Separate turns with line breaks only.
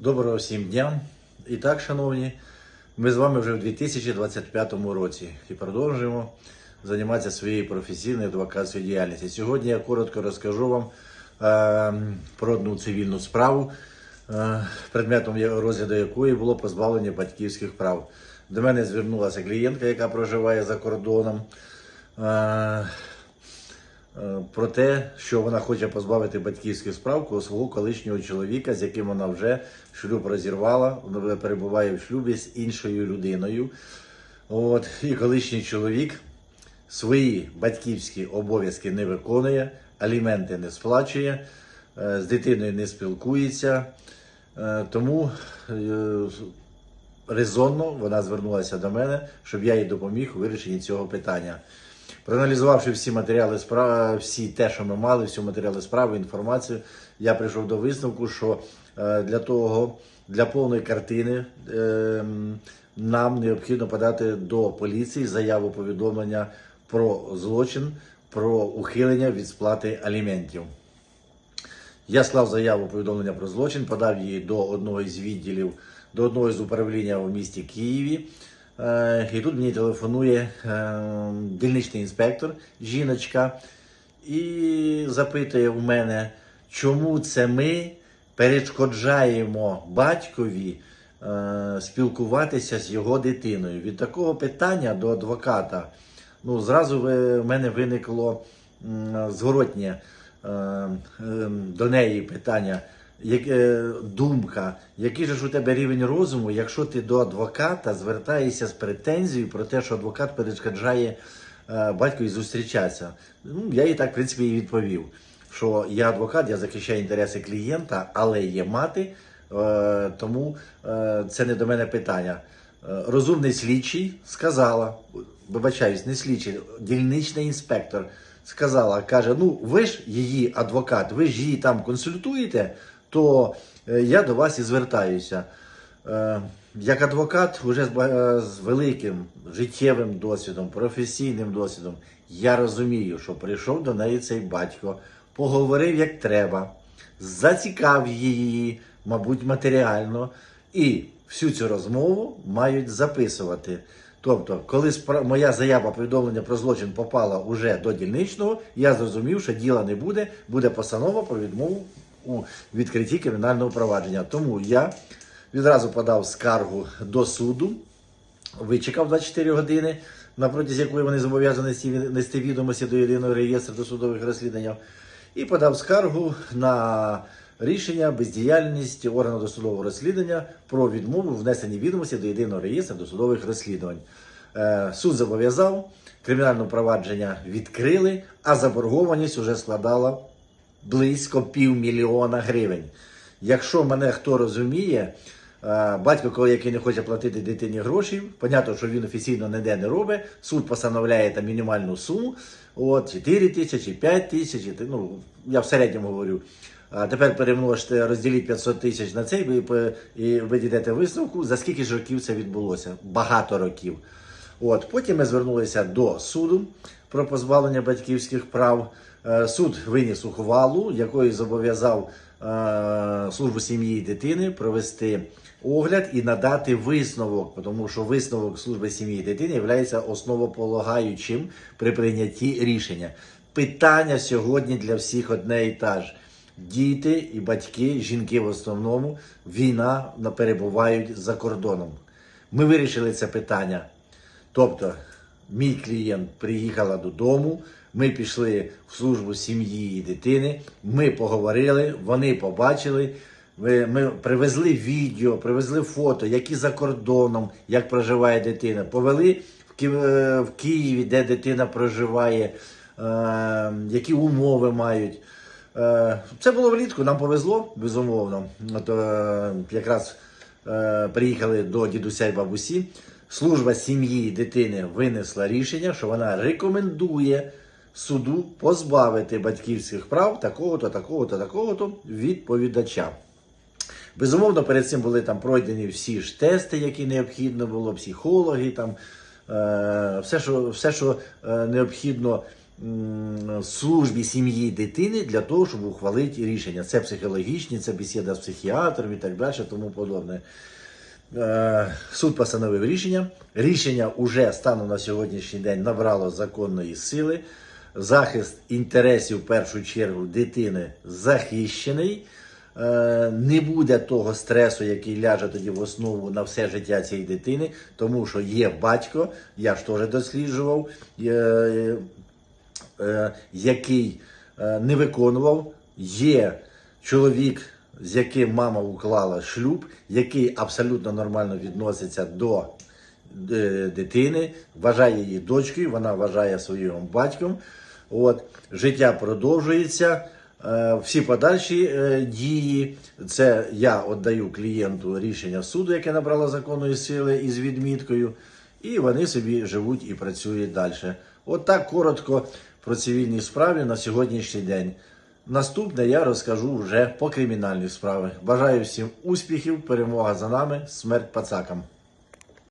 Доброго всім дня. І так, шановні, ми з вами вже в 2025 році і продовжуємо займатися своєю професійною адвокатською діяльністю. Сьогодні я коротко розкажу вам е, про одну цивільну справу, е, предметом розгляду якої було позбавлення батьківських прав. До мене звернулася клієнтка, яка проживає за кордоном. Е, про те, що вона хоче позбавити батьківських справ у свого колишнього чоловіка, з яким вона вже шлюб розірвала, вона перебуває в шлюбі з іншою людиною. От, і колишній чоловік свої батьківські обов'язки не виконує, аліменти не сплачує, е, з дитиною не спілкується. Е, Тому е, резонно вона звернулася до мене, щоб я їй допоміг у вирішенні цього питання. Проаналізувавши всі матеріали справи, всі те, що ми мали, всі матеріали справи, інформацію, я прийшов до висновку, що е, для того, для повної картини е, нам необхідно подати до поліції заяву повідомлення про злочин, про ухилення від сплати аліментів. Я склав заяву повідомлення про злочин, подав її до одного із відділів, до одного з управління в місті Києві. Е, І тут мені телефонує е, дільничний інспектор, жіночка, і запитує в мене, чому це ми перешкоджаємо батькові е, спілкуватися з його дитиною. Від такого питання до адвоката, ну, зразу в мене виникло зворотнє до неї питання. Яке думка, який же ж у тебе рівень розуму, якщо ти до адвоката звертаєшся з претензією про те, що адвокат перешкоджає е, батькові зустрічатися? Ну, я їй так, в принципі, і відповів, що я адвокат, я захищаю інтереси клієнта, але є мати, е, тому е, це не до мене питання. Е, Розумний слідчий сказала, вибачаюсь, не слідчий, дільничний інспектор сказала, каже: ну ви ж її адвокат, ви ж її там консультуєте, то е, я до вас і звертаюся. Е, Як адвокат, вже е, з великим життєвим досвідом, професійним досвідом, я розумію, що прийшов до неї цей батько, поговорив як треба, зацікав її, мабуть, матеріально, і всю цю розмову мають записувати. Тобто, коли моя заява повідомлення про злочин попала уже до дільничного, я зрозумів, що діла не буде, буде постанова про відмову у відкритті кримінального провадження. Тому я відразу подав скаргу до суду, вичекав 24 години, на протязі якої вони зобов'язані нести- відомості до єдиного реєстру досудових розслідувань, і подав скаргу на рішення бездіяльність органу досудового розслідування про відмову внесення відомості до єдиного реєстру досудових розслідувань. Е, Суд зобов'язав, кримінальне провадження відкрили, а заборгованість вже складала близько півмільйона гривень. Якщо мене хто розуміє, е, батько, коли який не хоче платити дитині гроші, понятно, що він офіційно ніде не робить, суд постановляє там мінімальну суму, от 4 тисячі, 5 тисяч, ну, я в середньому говорю. А тепер перемножте, розділіть 500 тисяч на цей, і ви дійдете висновку, за скільки ж років це відбулося? Багато років. От, потім ми звернулися до суду про позбавлення батьківських прав. Е, Суд виніс ухвалу, якою зобов'язав е, службу сім'ї і дитини провести огляд і надати висновок, тому що висновок служби сім'ї і дитини є основополагаючим при прийнятті рішення. Питання сьогодні для всіх одне і те ж. Діти і батьки, жінки в основному, війна перебувають за кордоном. Ми вирішили це питання. Тобто, мій клієнт приїхала додому, ми пішли в службу сім'ї і дитини, ми поговорили, вони побачили. Ми, ми привезли відео, привезли фото, які за кордоном, як проживає дитина. Повели в, Ки- е, в Києві, де дитина проживає, е, які умови мають. Е, Це було влітку, нам повезло, безумовно. От, е, якраз е, приїхали до дідуся і бабусі. Служба сім'ї дитини винесла рішення, що вона рекомендує суду позбавити батьківських прав такого-то, такого-то, такого-то відповідача. Безумовно, перед цим були там пройдені всі ж тести, які необхідно було, психологи, там, е, все, що, все, що е, необхідно службі сім'ї дитини для того, щоб ухвалити рішення. Це психологічні, це бесіда з психіатром і так далі, тому подобне. Е, Суд постановив рішення. Рішення уже станом на сьогоднішній день набрало законної сили. Захист інтересів в першу чергу дитини захищений. Е, Не буде того стресу, який ляже тоді в основу на все життя цієї дитини, тому що є батько, я ж теж досліджував, е, який не виконував. Є чоловік, з яким мама уклала шлюб, який абсолютно нормально відноситься до е, дитини, вважає її дочкою, вона вважає своїм батьком. От, життя продовжується. Е, Всі подальші е, дії, це я віддаю клієнту рішення суду, яке набрало законної сили із відміткою, і вони собі живуть і працюють далі. От так коротко про цивільні справи на сьогоднішній день. Наступне я розкажу вже по кримінальній справі. Бажаю всім успіхів, перемога за нами, смерть пацакам.